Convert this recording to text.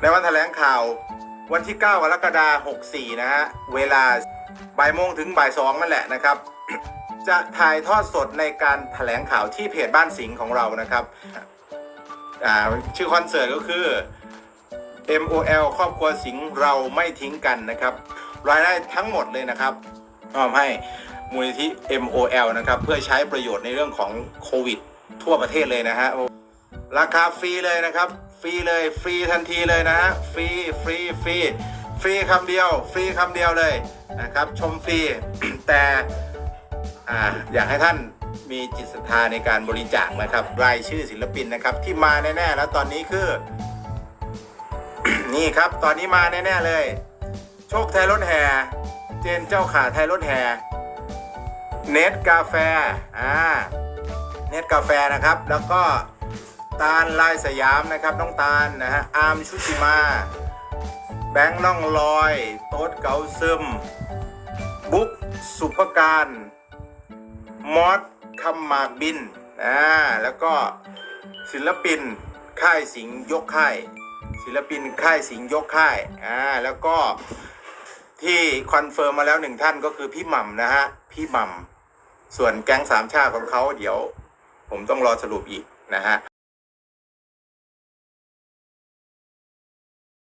ในวันแถลงข่าววันที่ 9 กรกฎาคม64 นะฮะ เวลาบ่ายโมงถึงบ่ายสองนั่นแหละนะครับ จะถ่ายทอดสดในการแถลงข่าวที่เพจบ้านสิงห์ของเรานะครับ ชื่อคอนเสิร์ตก็คือ MOL ครอบครัวสิงห์เราไม่ทิ้งกันนะครับ รายได้ทั้งหมดเลยนะครับมอบให้มูลนิธิ MOL นะครับ เพื่อใช้ประโยชน์ในเรื่องของโควิด ทั่วประเทศเลยนะฮะ ราคาฟรีเลยนะครับ ฟรีเลยฟรีทันทีเลยนะฮะฟรีฟรีฟรีฟรีคำเดียวฟรีคำเดียวเลยนะครับ ชมฟรีแต่อ่าอยากให้ท่านมีจิตศรัทธาในการบริจาคนะครับ รายชื่อศิลปินนะครับ ที่มาแน่ๆแล้วตอนนี้คือ นี่ครับตอนนี้มาแน่ๆเลย โชคไทยรถแห่เจนเจ้าขาไทยรถแห่เนตกาแฟอ่าเนตกาแฟนะครับ แล้วก็ ตาลลายสยามนะครับน้องตาลนะฮะอาร์มชุติมา แบงค์ล่องลอย โต๊ดเกาซึม บุ๊กสุภการ มอสคำหมากบินอ่าแล้วก็ศิลปินค่ายสิงยกค่าย ศิลปินค่ายสิงยกค่ายอ่าแล้วก็ที่คอนเฟิร์มมาแล้วหนึ่งท่านก็คือพี่หม่ำนะฮะพี่หม่ำส่วนแก๊งสามชาติของเขาเดี๋ยว ผมต้องรอสรุปอีกนะฮะ